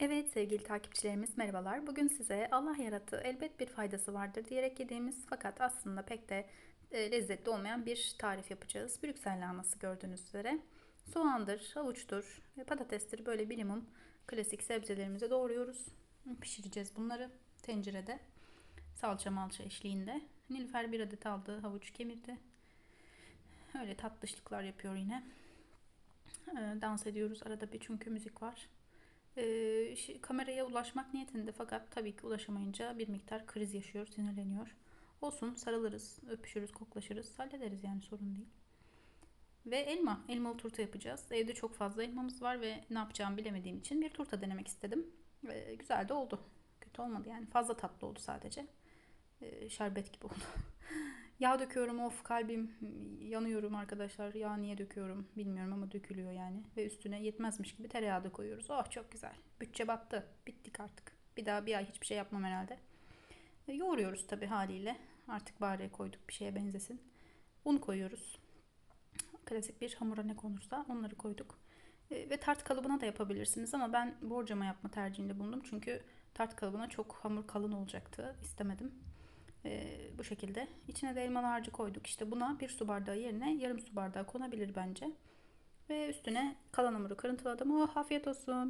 Evet sevgili takipçilerimiz merhabalar. Bugün size Allah yarattı elbet bir faydası vardır diyerek yediğimiz fakat aslında pek de e, lezzetli olmayan bir tarif yapacağız. Brüksel lahanası gördüğünüz üzere. Soğandır, havuçtur, patatestir böyle minimum klasik sebzelerimizi doğruyoruz. Pişireceğiz bunları tencerede. Salça malça eşliğinde. Nilüfer bir adet aldı, havuç kemirdi. Öyle tatlışlıklar yapıyor yine. E, Dans ediyoruz arada bir çünkü müzik var. Şi- kameraya ulaşmak niyetinde fakat tabii ki ulaşamayınca bir miktar kriz yaşıyor, sinirleniyor. Olsun sarılırız, öpüşürüz, koklaşırız, hallederiz yani sorun değil. Ve elma, elmalı turta yapacağız. Evde çok fazla elmamız var ve ne yapacağımı bilemediğim için bir turta denemek istedim. Ee, güzel de oldu. Kötü olmadı yani. Fazla tatlı oldu sadece. Ee, şerbet gibi oldu. Yağ döküyorum of kalbim yanıyorum arkadaşlar. Yağ niye döküyorum bilmiyorum ama dökülüyor yani. Ve üstüne yetmezmiş gibi tereyağı da koyuyoruz. Oh çok güzel. Bütçe battı. Bittik artık. Bir daha bir ay hiçbir şey yapmam herhalde. E, yoğuruyoruz tabi haliyle. Artık bari koyduk bir şeye benzesin. Un koyuyoruz. Klasik bir hamura ne konursa onları koyduk. E, ve tart kalıbına da yapabilirsiniz ama ben borcama yapma tercihinde bulundum. Çünkü tart kalıbına çok hamur kalın olacaktı. istemedim. Ee, bu şekilde. İçine de elmalı harcı koyduk. İşte buna bir su bardağı yerine yarım su bardağı konabilir bence. Ve üstüne kalan hamuru kırıntıladım. Oh afiyet olsun.